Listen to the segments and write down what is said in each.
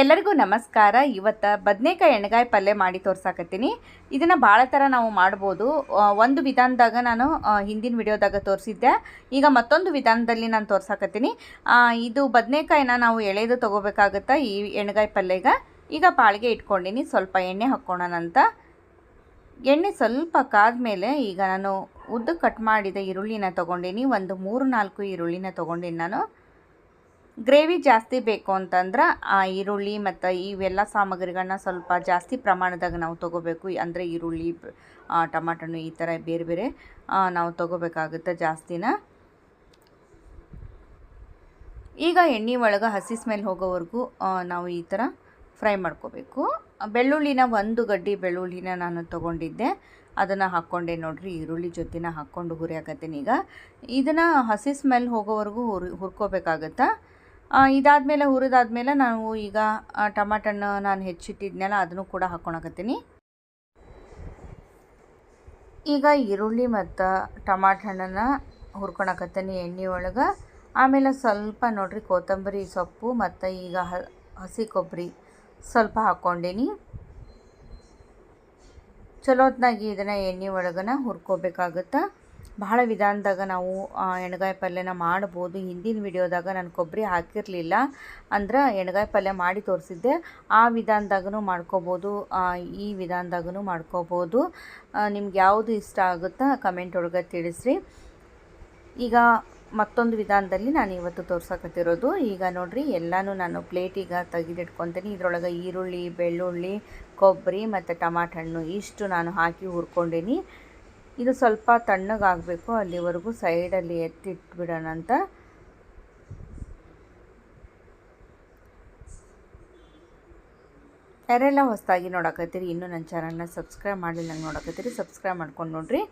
ಎಲ್ಲರಿಗೂ ನಮಸ್ಕಾರ. ಇವತ್ತು ಬದನೇಕಾಯಿ ಎಣ್ಣೆಗಾಯಿ ಪಲ್ಯ ಮಾಡಿ ತೋರ್ಸಾಕತ್ತೀನಿ. ಇದನ್ನು ಭಾಳ ಥರ ನಾವು ಮಾಡ್ಬೋದು. ಒಂದು ವಿಧಾನದಾಗ ನಾನು ಹಿಂದಿನ ವಿಡಿಯೋದಾಗ ತೋರಿಸಿದ್ದೆ. ಈಗ ಮತ್ತೊಂದು ವಿಧಾನದಲ್ಲಿ ನಾನು ತೋರ್ಸಾಕತ್ತೀನಿ. ಇದು ಬದನೇಕಾಯಿನ ನಾವು ಎಳೆದು ತೊಗೋಬೇಕಾಗತ್ತಾ ಈ ಎಣ್ಣೆಗಾಯಿ ಪಲ್ಯಗ? ಈಗ ಪಾಳಿಗೆ ಇಟ್ಕೊಂಡಿನಿ. ಸ್ವಲ್ಪ ಎಣ್ಣೆ ಹಾಕ್ಕೊಳ್ಳೋಣಂತ ಎಣ್ಣೆ ಸ್ವಲ್ಪ ಕಾದ್ಮೇಲೆ ಈಗ ನಾನು ಉದ್ದ ಕಟ್ ಮಾಡಿದ ಈರುಳ್ಳಿನ ತೊಗೊಂಡಿನಿ. ಒಂದು ಮೂರು ನಾಲ್ಕು ಈರುಳ್ಳಿನ ತೊಗೊಂಡಿನಿ ನಾನು. ಗ್ರೇವಿ ಜಾಸ್ತಿ ಬೇಕು ಅಂತಂದ್ರೆ ಆ ಈರುಳ್ಳಿ ಮತ್ತು ಇವೆಲ್ಲ ಸಾಮಗ್ರಿಗಳನ್ನ ಸ್ವಲ್ಪ ಜಾಸ್ತಿ ಪ್ರಮಾಣದಾಗ ನಾವು ತೊಗೋಬೇಕು. ಅಂದರೆ ಈರುಳ್ಳಿ ಟಮಾಟಣ್ಣು ಈ ಥರ ಬೇರೆ ಬೇರೆ ನಾವು ತೊಗೋಬೇಕಾಗುತ್ತೆ ಜಾಸ್ತಿನ. ಈಗ ಎಣ್ಣೆ ಒಳಗೆ ಹಸಿ ಸ್ಮೆಲ್ ಹೋಗೋವರೆಗೂ ನಾವು ಈ ಥರ ಫ್ರೈ ಮಾಡ್ಕೋಬೇಕು. ಬೆಳ್ಳುಳ್ಳಿನ ಒಂದು ಗಡ್ಡಿ ಬೆಳ್ಳುಳ್ಳಿನ ನಾನು ತೊಗೊಂಡಿದ್ದೆ. ಅದನ್ನು ಹಾಕ್ಕೊಂಡೆ ನೋಡಿರಿ, ಈರುಳ್ಳಿ ಜೊತೆನ ಹಾಕ್ಕೊಂಡು ಹುರಿಯಾಕತ್ತೀನಿ ಈಗ. ಇದನ್ನು ಹಸಿ ಸ್ಮೆಲ್ ಹೋಗೋವರೆಗೂ ಹುರಿ, ಹುರ್ಕೋಬೇಕಾಗತ್ತಾ. ಇದಾದಮೇಲೆ, ಹುರಿದಾದ್ಮೇಲೆ ನಾವು ಈಗ ಟಮಾಟ ಹಣ್ಣು ನಾನು ಹೆಚ್ಚಿಟ್ಟಿದ್ನಲ್ಲ, ಅದನ್ನು ಕೂಡ ಹಾಕ್ಕೊಳಕತ್ತೀನಿ ಈಗ ಈರುಳ್ಳಿ ಮತ್ತು ಟಮಾಟ ಹಣ್ಣನ್ನು ಹುರ್ಕೊಳಕತ್ತೀನಿ ಎಣ್ಣೆ ಒಳಗೆ ಆಮೇಲೆ ಸ್ವಲ್ಪ ನೋಡಿರಿ, ಕೊತ್ತಂಬರಿ ಸೊಪ್ಪು ಮತ್ತು ಈಗ ಹಸಿ ಕೊಬ್ಬರಿ ಸ್ವಲ್ಪ ಹಾಕ್ಕೊಂಡೀನಿ ಚಲೋತ್ನಾಗಿ ಇದನ್ನು ಎಣ್ಣೆ ಒಳಗನ ಹುರ್ಕೋಬೇಕಾಗುತ್ತೆ? ಬಹಳ ವಿಧಾನದಾಗ ನಾವು ಎಣ್ಗಾಯಿ ಪಲ್ಯನ ಮಾಡ್ಬೋದು. ಹಿಂದಿನ ವಿಡಿಯೋದಾಗ ನಾನು ಕೊಬ್ಬರಿ ಹಾಕಿರಲಿಲ್ಲ. ಅಂದ್ರೆ ಎಣ್ಗಾಯಿ ಪಲ್ಯ ಮಾಡಿ ತೋರಿಸಿದ್ದೆ. ಆ ವಿಧಾನದಾಗೂ ಮಾಡ್ಕೋಬೋದು ಈ ವಿಧಾನದಾಗೂ ಮಾಡ್ಕೋಬೋದು. ನಿಮ್ಗೆ ಯಾವುದು ಇಷ್ಟ ಆಗುತ್ತಾ ಕಮೆಂಟ್ ಒಳಗೆ ತಿಳಿಸ್ರಿ. ಈಗ ಮತ್ತೊಂದು ವಿಧಾನದಲ್ಲಿ ನಾನು ಇವತ್ತು ತೋರ್ಸಕತ್ತಿರೋದು. ಈಗ ನೋಡಿರಿ, ಎಲ್ಲನೂ ನಾನು ಪ್ಲೇಟಿಗೆ ತೆಗೆದಿಟ್ಕೊತೀನಿ. ಇದರೊಳಗೆ ಈರುಳ್ಳಿ, ಬೆಳ್ಳುಳ್ಳಿ ಕೊಬ್ಬರಿ ಮತ್ತು ಟಮಾಟ ಹಣ್ಣು ಇಷ್ಟು ನಾನು ಹಾಕಿ ಹುರ್ಕೊಂಡೀನಿ. ಇದು ಸ್ವಲ್ಪ ತಣ್ಣಗಾಗಬೇಕು, ಅಲ್ಲಿವರೆಗೂ ಸೈಡಲ್ಲಿ ಎತ್ತಿಟ್ಬಿಡೋಣ ಅಂತ. ಯಾರೆಲ್ಲ ಹೊಸದಾಗಿ ನೋಡಕತ್ತೀರಿ, ಇನ್ನೂ ನನ್ನ ಚಾನಲ್ನ ಸಬ್ಸ್ಕ್ರೈಬ್ ಮಾಡಿ ನಂಗೆ ನೋಡಕತ್ತೀರಿ, ಸಬ್ಸ್ಕ್ರೈಬ್ ಮಾಡ್ಕೊಂಡು ನೋಡ್ರಿ.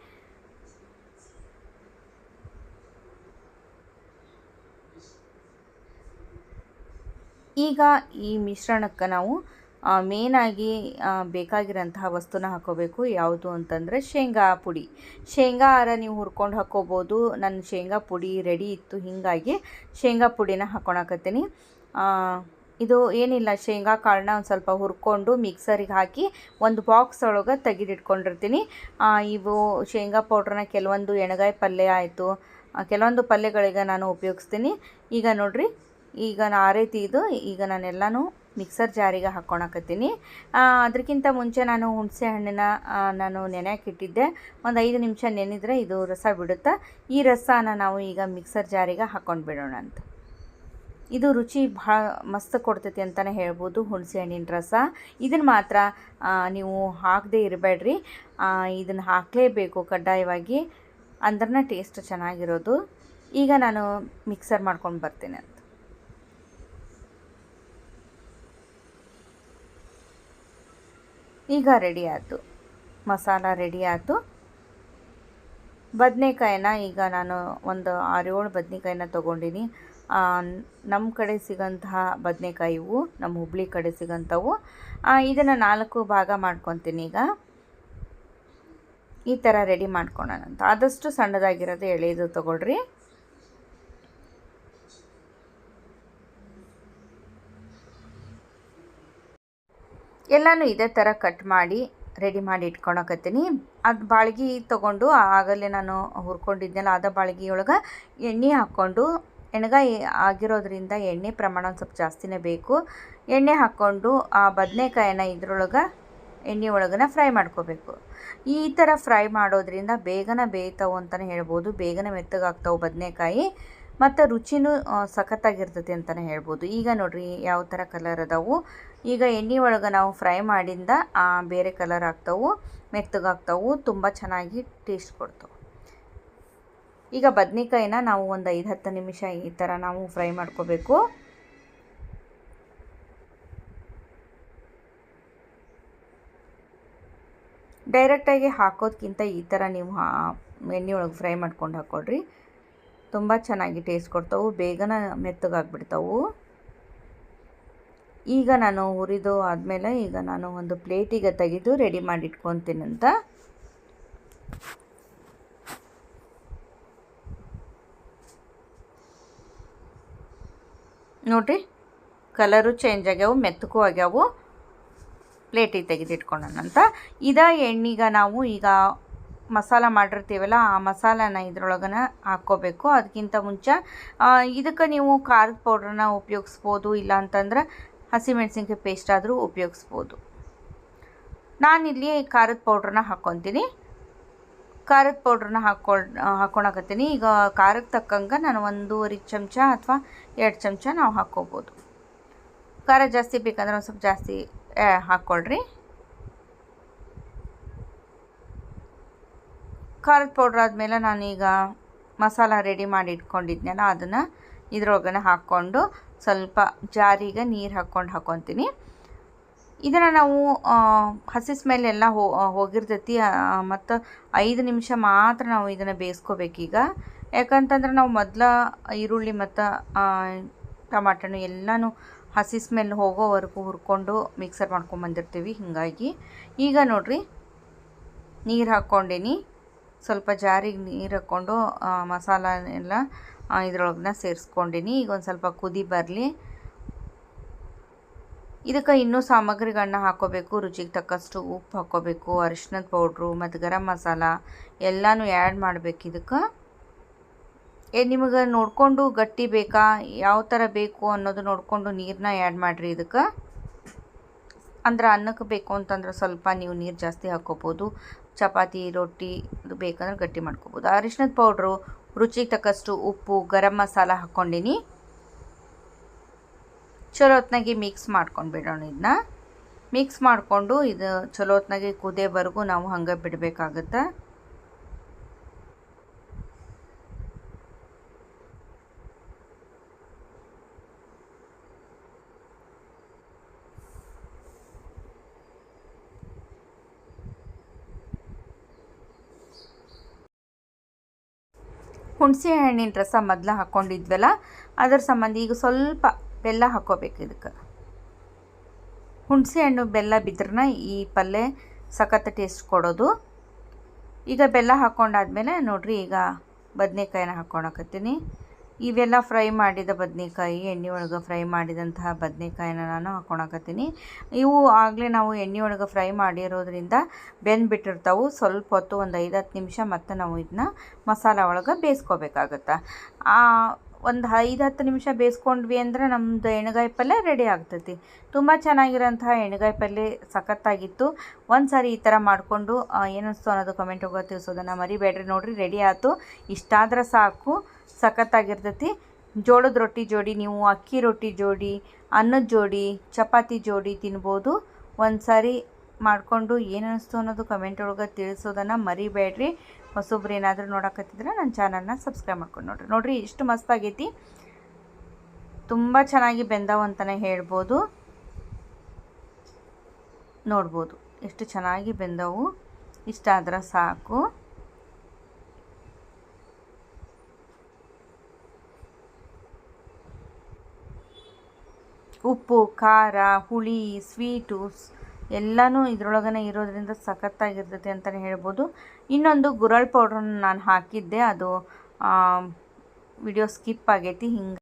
ಈಗ ಈ ಮಿಶ್ರಣಕ್ಕೆ ನಾವು ಮೇನಾಗಿ ಬೇಕಾಗಿರೋಂತಹ ವಸ್ತುನ ಹಾಕೋಬೇಕು. ಯಾವುದು ಅಂತಂದರೆ ಶೇಂಗಾ ಪುಡಿ. ಶೇಂಗಾ ಆರ ನೀವು ಹುರ್ಕೊಂಡು ಹಾಕೋಬೋದು. ನನ್ನ ಶೇಂಗಾ ಪುಡಿ ರೆಡಿ ಇತ್ತು, ಹೀಗಾಗಿ ಶೇಂಗಾ ಪುಡಿನ ಹಾಕೊಳಕತ್ತೀನಿ ಇದು ಏನಿಲ್ಲ, ಶೇಂಗಾ ಕಾಳನ್ನ ಒಂದು ಸ್ವಲ್ಪ ಹುರ್ಕೊಂಡು ಮಿಕ್ಸರಿಗೆ ಹಾಕಿ ಒಂದು ಬಾಕ್ಸ್ ಒಳಗೆ ತೆಗೆದಿಟ್ಕೊಂಡಿರ್ತೀನಿ. ಇವು ಶೇಂಗಾ ಪೌಡ್ರನ್ನ ಕೆಲವೊಂದು ಎಣ್ಗಾಯಿ ಪಲ್ಯ ಆಯಿತು. ಕೆಲವೊಂದು ಪಲ್ಯಗಳಿಗೆ ನಾನು ಉಪಯೋಗಿಸ್ತೀನಿ. ಈಗ ನೋಡಿರಿ, ಈಗ ನಾನು ಆ ರೀತಿ ಇದು, ಈಗ ನಾನೆಲ್ಲನೂ ಮಿಕ್ಸರ್ ಜಾರಿಗೆ ಹಾಕ್ಕೊಳಕತ್ತೀನಿ ಅದಕ್ಕಿಂತ ಮುಂಚೆ ನಾನು ಹುಣಸೆ ಹಣ್ಣಿನ ನಾನು ಇಟ್ಟಿದ್ದೆ. ಒಂದು ಐದು ನಿಮಿಷ ನೆನೆದ್ರೆ ಇದು ರಸ ಬಿಡುತ್ತೆ? ಈ ರಸನ ನಾವು ಈಗ ಮಿಕ್ಸರ್ ಜಾರಿಗೆ ಹಾಕ್ಕೊಂಡು ಬಿಡೋಣ ಅಂತ. ಇದು ರುಚಿ ಭಾಳ ಮಸ್ತ್ ಕೊಡ್ತೈತಿ ಅಂತಲೇ ಹೇಳ್ಬೋದು ಹುಣಸೆ ಹಣ್ಣಿನ ರಸ. ಇದನ್ನು ಮಾತ್ರ ನೀವು ಹಾಕದೇ ಇರಬೇಡ್ರಿ. ಇದನ್ನು ಹಾಕಲೇಬೇಕು ಕಡ್ಡಾಯವಾಗಿ. ಅಂದ್ರೆ ಟೇಸ್ಟ್ ಚೆನ್ನಾಗಿರೋದು. ಈಗ ನಾನು ಮಿಕ್ಸರ್ ಮಾಡ್ಕೊಂಡು ಬರ್ತೀನಿ ಅಂತ ಈಗ ರೆಡಿ ಆಯಿತು. ಮಸಾಲ ರೆಡಿ ಆಯಿತು. ಬದನೆಕಾಯಿನ ಈಗ ನಾನು ಒಂದು ಆರೇಳು ಬದನೆಕಾಯಿನ ತೊಗೊಂಡಿನಿ. ನಮ್ಮ ಕಡೆ ಸಿಗೋಂತಹ ಬದನೆಕಾಯಿ ಇವು ನಮ್ಮ ಹುಬ್ಳಿ ಕಡೆ ಸಿಗೋಂಥವು. ಇದನ್ನು ನಾಲ್ಕು ಭಾಗ ಮಾಡ್ಕೊತೀನಿ ಈಗ. ಈ ಥರ ರೆಡಿ ಮಾಡ್ಕೊಳ್ಳೋಣ ಅಂತ ಆದಷ್ಟು ಸಣ್ಣದಾಗಿರೋದು ಎಳೆದು ತೊಗೊಳ್ರಿ. ಎಲ್ಲನೂ ಇದೇ ಥರ ಕಟ್ ಮಾಡಿ ರೆಡಿ ಮಾಡಿ ಇಟ್ಕೊಳಕತ್ತೀನಿ. ಅದು ಬಾಳ್ಗಿ ತೊಗೊಂಡು ಆಗಲೇ ನಾನು ಹುರ್ಕೊಂಡಿದ್ದೆನಲ್ಲ ಅದ ಬಾಳ್ಗಿ ಒಳಗೆ ಎಣ್ಣೆ ಹಾಕ್ಕೊಂಡು ಎಣ್ಗಾಯಿ ಆಗಿರೋದ್ರಿಂದ ಎಣ್ಣೆ ಪ್ರಮಾಣ ಸ್ವಲ್ಪ ಜಾಸ್ತಿನೇ ಬೇಕು. ಎಣ್ಣೆ ಹಾಕ್ಕೊಂಡು ಆ ಬದನೆಕಾಯಿನ ಇದ್ರೊಳಗೆ ಎಣ್ಣೆ ಒಳಗನ ಫ್ರೈ ಮಾಡ್ಕೋಬೇಕು. ಈ ಥರ ಫ್ರೈ ಮಾಡೋದ್ರಿಂದ ಬೇಗನೆ ಬೇಯ್ತಾವು ಅಂತಲೇ ಹೇಳ್ಬೋದು. ಬೇಗನೆ ಮೆತ್ತಗಾಗ್ತಾವೆ ಬದನೆಕಾಯಿ. ಮತ್ತು ರುಚಿನೂ ಸಖತ್ತಾಗಿರ್ತೈತಿ ಅಂತಲೇ ಹೇಳ್ಬೋದು. ಈಗ ನೋಡಿರಿ ಯಾವ ಥರ ಕಲರ್ ಅದಾವು. ಈಗ ಎಣ್ಣೆ ಒಳಗೆ ನಾವು ಫ್ರೈ ಮಾಡಿಂದ ಬೇರೆ ಕಲರ್ ಆಗ್ತಾವು, ಮೆತ್ತಗಾಗ್ತಾವು, ತುಂಬ ಚೆನ್ನಾಗಿ ಟೇಸ್ಟ್ ಕೊಡ್ತಾವೆ. ಈಗ ಬದ್ನೆಕಾಯಿನ ನಾವು ಒಂದು ಐದು ಹತ್ತು ನಿಮಿಷ ಈ ಥರ ನಾವು ಫ್ರೈ ಮಾಡ್ಕೋಬೇಕು. ಡೈರೆಕ್ಟಾಗಿ ಹಾಕೋದ್ಕಿಂತ ಈ ಥರ ನೀವು ಎಣ್ಣೆ ಒಳಗೆ ಫ್ರೈ ಮಾಡ್ಕೊಂಡು ಹಾಕ್ಕೊಳ್ರಿ ತುಂಬ ಚೆನ್ನಾಗಿ ಟೇಸ್ಟ್ ಕೊಡ್ತಾವೆ, ಬೇಗನೆ ಮೆತ್ತಗಾಗ್ಬಿಡ್ತಾವು. ಈಗ ನಾನು ಹುರಿದು ಆದಮೇಲೆ ಈಗ ನಾನು ಒಂದು ಪ್ಲೇಟಿಗೆ ತೆಗೆದು ರೆಡಿ ಮಾಡಿ ಇಟ್ಕೊತೀನಂತ ನೋಡಿರಿ ಕಲರು ಚೇಂಜ್ ಆಗ್ಯಾವು, ಮೆತ್ತಗೂ ಆಗ್ಯಾವು. ಪ್ಲೇಟಿಗೆ ತೆಗೆದಿಟ್ಕೊಳ್ಳೋಣ ಅಂತ. ಇದ ಎಣ್ಣೆಗೆ ನಾವು ಈಗ ಮಸಾಲ ಮಾಡಿರ್ತೀವಲ್ಲ, ಆ ಮಸಾಲಾನ ಇದ್ರೊಳಗನ ಹಾಕ್ಕೋಬೇಕು. ಅದಕ್ಕಿಂತ ಮುಂಚೆ ಇದಕ್ಕೆ ನೀವು ಖಾರದ ಪೌಡ್ರನ್ನ ಉಪಯೋಗಿಸ್ಬೋದು ಇಲ್ಲ ಅಂತಂದ್ರೆ ಹಸಿಮೆಣ್ಸಿನ್ಕಾಯಿ ಪೇಸ್ಟ್ ಆದರೂ ಉಪಯೋಗಿಸ್ಬೋದು. ನಾನಿಲ್ಲಿ ಖಾರದ ಪೌಡ್ರನ್ನ ಹಾಕ್ಕೊತೀನಿ. ಖಾರದ ಪೌಡ್ರನ್ನ ಹಾಕ್ಕೊಳ್, ಹಾಕ್ಕೊಳಕತ್ತೀನಿ. ಈಗ ಖಾರಕ್ಕೆ ತಕ್ಕಂಗೆ ನಾನು ಒಂದೂವರೆ ಚಮಚ ಅಥವಾ ಎರಡು ಚಮಚ ನಾವು ಹಾಕ್ಕೋಬೋದು. ಖಾರ ಜಾಸ್ತಿ ಬೇಕಂದ್ರೆ ಒಂದು ಸ್ವಲ್ಪ ಜಾಸ್ತಿ ಹಾಕ್ಕೊಳ್ರಿ. ಖಾರದ ಪೌಡ್ರ್ ಆದಮೇಲೆ ನಾನೀಗ ಮಸಾಲ ರೆಡಿ ಮಾಡಿ ಇಟ್ಕೊಂಡಿದ್ನಲ್ಲ, ಅದನ್ನು ಇದ್ರೊಳಗನೆ ಹಾಕ್ಕೊಂಡು ಸ್ವಲ್ಪ ಜಾರಿಗೆ ನೀರು ಹಾಕ್ಕೊಂಡು ಹಾಕ್ಕೊತೀನಿ ಇದನ್ನು ನಾವು ಹಸಿ ಸ್ಮೆಲ್ ಎಲ್ಲ ಹೋಗಿರ್ತೈತಿ. ಮತ್ತು ಐದು ನಿಮಿಷ ಮಾತ್ರ ನಾವು ಇದನ್ನು ಬೇಯಿಸ್ಕೋಬೇಕೀಗ. ಯಾಕಂತಂದ್ರೆ ನಾವು ಮೊದಲ ಈರುಳ್ಳಿ ಮತ್ತು ಟಮಾಟಣ್ಣು ಎಲ್ಲನೂ ಹಸಿ ಸ್ಮೆಲ್ ಹೋಗೋವರೆಗೂ ಹುರ್ಕೊಂಡು ಮಿಕ್ಸರ್ ಮಾಡ್ಕೊಂಬಂದಿರ್ತೀವಿ. ಹೀಗಾಗಿ ಈಗ ನೋಡಿರಿ, ನೀರು ಹಾಕ್ಕೊಂಡೀನಿ. ಸ್ವಲ್ಪ ಜಾರಿಗೆ ನೀರು ಹಾಕ್ಕೊಂಡು ಮಸಾಲ ಎಲ್ಲ ಇದ್ರೊಳಗನ್ನ ಸೇರಿಸ್ಕೊಂಡಿನಿ. ಈಗ ಒಂದು ಸ್ವಲ್ಪ ಕುದಿ ಬರಲಿ. ಇದಕ್ಕೆ ಇನ್ನೂ ಸಾಮಗ್ರಿಗಳನ್ನ ಹಾಕ್ಕೋಬೇಕು ರುಚಿಗೆ ತಕ್ಕಷ್ಟು ಉಪ್ಪು ಹಾಕ್ಕೋಬೇಕು ಅರಿಶಿನದ ಪೌಡ್ರು ಮತ್ತು ಗರಂ ಮಸಾಲ ಎಲ್ಲನೂ ಆ್ಯಡ್ ಮಾಡಬೇಕು ಇದಕ್ಕೆ. ಏ, ನಿಮಗೆ ನೋಡಿಕೊಂಡು ಗಟ್ಟಿ ಬೇಕಾ? ಯಾವ ಥರ ಬೇಕು ಅನ್ನೋದು ನೋಡಿಕೊಂಡು ನೀರನ್ನ ಆ್ಯಡ್ ಮಾಡಿರಿ ಇದಕ್ಕೆ. ಅಂದ್ರೆ ಅನ್ನಕ್ಕೆ ಬೇಕು ಅಂತಂದ್ರೆ ಸ್ವಲ್ಪ ನೀವು ನೀರು ಜಾಸ್ತಿ ಹಾಕ್ಕೋಬೋದು ಚಪಾತಿ, ರೊಟ್ಟಿ ಇದು ಬೇಕಂದ್ರೆ ಗಟ್ಟಿ ಮಾಡ್ಕೋಬೋದು. ಅರಿಶಿನದ ಪೌಡ್ರು ರುಚಿಗೆ ತಕ್ಕಷ್ಟು ಉಪ್ಪು, ಗರಂ ಮಸಾಲ ಹಾಕ್ಕೊಂಡಿನಿ. ಚಲೋ ಹೊತ್ನಾಗೆ ಮಿಕ್ಸ್ ಮಾಡ್ಕೊಂಡು ಬಿಡೋಣ ಇದನ್ನ ಮಿಕ್ಸ್ ಮಾಡಿಕೊಂಡು ಇದು ಚಲೋ ಹೊತ್ನಾಗೆ ಕುದಿಯೋವರೆಗೂ ನಾವು ಹಂಗೆ ಬಿಡಬೇಕಾಗತ್ತೆ? ಹುಣಸೆ ಹಣ್ಣಿನ ರಸ ಮೊದಲು ಹಾಕ್ಕೊಂಡಿದ್ವಲ್ಲ ಅದರ ಸಂಬಂಧ ಈಗ ಸ್ವಲ್ಪ ಬೆಲ್ಲ ಹಾಕ್ಕೋಬೇಕು ಇದಕ್ಕೆ. ಹುಣಸೆ ಹಣ್ಣು ಬೆಲ್ಲ ಬಿದ್ರನ ಈ ಪಲ್ಯ ಸಖತ್ ಟೇಸ್ಟ್ ಕೊಡೋದು. ಈಗ ಬೆಲ್ಲ ಹಾಕ್ಕೊಂಡಾದ್ಮೇಲೆ ನೋಡಿರಿ ಈಗ ಬದನೆಕಾಯಿನ ಹಾಕ್ಕೊಳಕತ್ತೀನಿ ಇವೆಲ್ಲ ಫ್ರೈ ಮಾಡಿದ ಬದನೆಕಾಯಿ ಎಣ್ಣೆ ಒಳಗೆ ಫ್ರೈ ಮಾಡಿದಂತಹ ಬದನೆಕಾಯಿನ ನಾನು ಹಾಕೊಳಕತ್ತೀನಿ ಇವು ಆಗಲೇ ನಾವು ಎಣ್ಣೆ ಒಳಗೆ ಫ್ರೈ ಮಾಡಿರೋದ್ರಿಂದ ಬೆಂದ್ಬಿಟ್ಟಿರ್ತಾವೆ. ಸ್ವಲ್ಪ ಹೊತ್ತು, ಒಂದು ಐದು ಹತ್ತು ನಿಮಿಷ ಮತ್ತೆ ನಾವು ಇದನ್ನ ಮಸಾಲ ಒಳಗೆ ಬೇಯಿಸ್ಕೋಬೇಕಾಗತ್ತೆ. ಒಂದು ಐದು ಹತ್ತು ನಿಮಿಷ ಬೇಯಿಸ್ಕೊಂಡ್ವಿ ಅಂದ್ರೆ ನಮ್ಮದು ಎಣ್ಗಾಯಿ ಪಲ್ಯ ರೆಡಿ ಆಗ್ತೈತಿ. ತುಂಬ ಚೆನ್ನಾಗಿರೋಂತಹ ಎಣ್ಗಾಯಿ ಪಲ್ಯ ಸಖತ್ತಾಗಿತ್ತು. ಒಂದು ಸಾರಿ ಈ ಥರ ಮಾಡಿಕೊಂಡು ಏನಿಸ್ತು ಅನ್ನೋದು ಕಮೆಂಟ್ ಹೋಗೋ ತಿಳಿಸೋದನ್ನು ಮರಿಬೇಡ್ರಿ ನೋಡಿರಿ ರೆಡಿ ಆಯ್ತು. ಇಷ್ಟಾದ್ರೆ ಸಾಕು, ಸಖತ್ತಾಗಿರ್ತೈತಿ. ಜೋಳದ ರೊಟ್ಟಿ ಜೋಡಿ, ನೀವು ಅಕ್ಕಿ ರೊಟ್ಟಿ ಜೋಡಿ, ಅನ್ನದ ಜೋಡಿ, ಚಪಾತಿ ಜೋಡಿ ತಿನ್ಬೋದು. ಒಂದು ಸಾರಿ ಮಾಡಿಕೊಂಡು ಏನು ಅನ್ನಿಸ್ತು ಅನ್ನೋದು ಕಮೆಂಟ್ ಒಳಗೆ ತಿಳಿಸೋದನ್ನು ಮರಿಬೇಡ್ರಿ. ಹೊಸೊಬ್ರು ಏನಾದರೂ ನೋಡಕತ್ತಿದ್ರೆ ನನ್ನ ಚಾನಲ್ನ ಸಬ್ಸ್ಕ್ರೈಬ್ ಮಾಡ್ಕೊಂಡು ನೋಡ್ರಿ. ನೋಡ್ರಿ, ಇಷ್ಟು ಮಸ್ತಾಗೈತಿ ತುಂಬ ಚೆನ್ನಾಗಿ ಬೆಂದವು ಅಂತಲೇ ಹೇಳ್ಬೋದು. ನೋಡ್ಬೋದು, ಎಷ್ಟು ಚೆನ್ನಾಗಿ ಬೆಂದವು. ಇಷ್ಟ ಆದ್ರೆ ಸಾಕು. ಉಪ್ಪು, ಖಾರ, ಹುಳಿ ಸ್ವೀಟು ಎಲ್ಲನೂ ಇದ್ರೊಳಗನೆ ಇರೋದ್ರಿಂದ ಸಖತ್ತಾಗಿರ್ತೈತೆ ಅಂತಲೇ ಹೇಳ್ಬೋದು. ಇನ್ನೊಂದು ಗುರಳ್ ಪೌಡ್ರನ್ನ ನಾನು ಹಾಕಿದ್ದೆ. ಅದು ವಿಡಿಯೋ ಸ್ಕಿಪ್ ಆಗೈತಿ. ಹಿಂಗೆ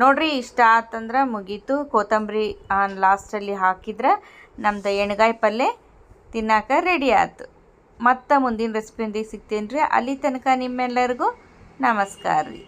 ನೋಡ್ರಿ, ಇಷ್ಟ ಆತಂದ್ರೆ ಮುಗೀತು. ಕೊತ್ತಂಬರಿ ಲಾಸ್ಟಲ್ಲಿ ಹಾಕಿದ್ರೆ ನಮ್ದು ಎಣ್ಗಾಯಿ ಪಲ್ಯ ತಿನ್ನಾಕ ರೆಡಿ ಆಯ್ತು ಮತ್ತೆ ಮುಂದಿನ ರೆಸಿಪಿಯೊಂದಿಗೆ ಸಿಗ್ತೀನಿ ರೀ ಅಲ್ಲಿ ತನಕ ನಿಮ್ಮೆಲ್ಲರಿಗೂ ನಮಸ್ಕಾರ ರೀ